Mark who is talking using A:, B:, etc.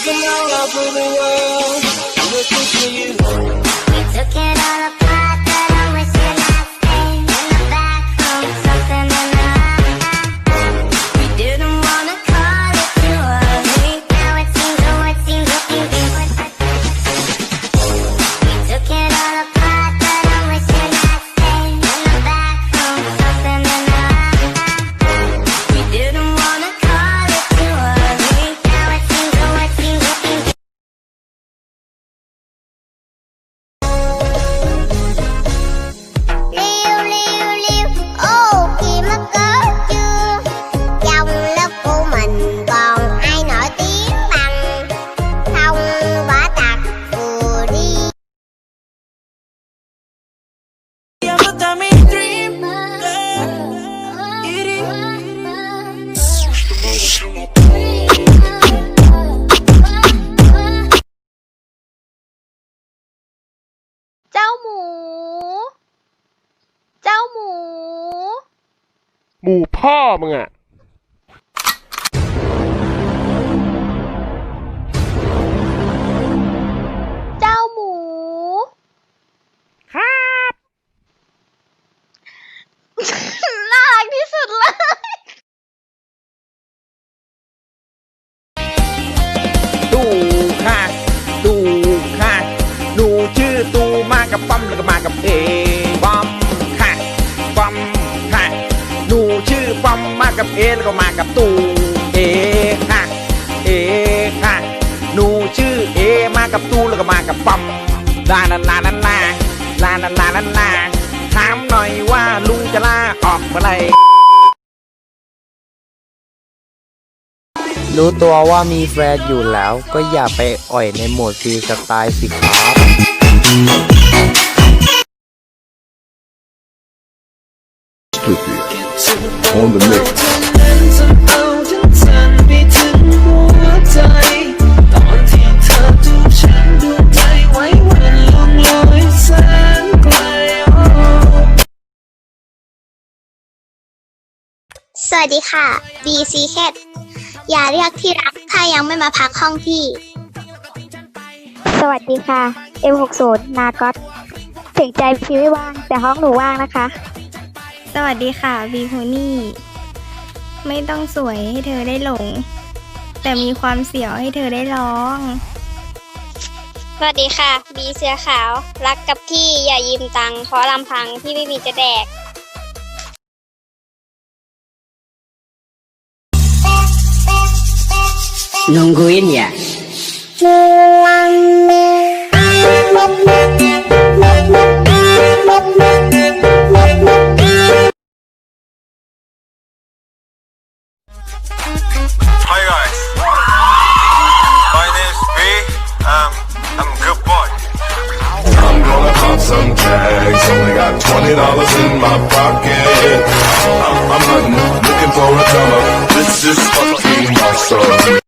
A: Looking all over the world, looking for you.
B: We took it all apart,
C: หมู่
D: พ่อมึงอะ
E: ปั๊มมากับเอแล้วก็มากับตูเอค่ะเอค่ะหนูชื่อเอมากับตูแล้วก็มากับปั๊มลาลาลาลาลาลาลาลาลาลาถามหน่อยว่าลุงจะลาออกเมื่อไหร
F: รู้ตัวว่ามีแฟนอยู่แล้วก็อย่าไปอ่อยในโหมดฟรีสไตล์สิครับ
A: เอาฉันสั่นไปถึงหัวใจตอนที่เธอจูบฉันดวงใจไว้วันลงลอยแสนไกลโอ้
B: สวัสดีค่ะ BC Cat อย่าเรียกที่รักถ้ายังไม่มาพักห้องพี่
G: สวัสดีค่ะ M60 นาก๊อตถึงใจพี่ไม่ว่าง แต่ห้องหนูว่างนะคะ
H: สวัสดีค่ะวีโพนี่ ไม่ต้องสวยให้เธอได้หลง แต่มีความเสียวให้เธอได้ร้อง
B: สวัสดีค่ะ บีเสือขาว รักกับพี่อย่ายืมตังค์เพราะลำพังพี่ไม่มีจะแดก
I: Nungguin ya?
J: Hi Um, I'm a good boy.
K: I'm gonna pop some tags. Only got twenty dollars in my pocket. I'm, I'm hunting, looking for a come up. This is fucking awesome.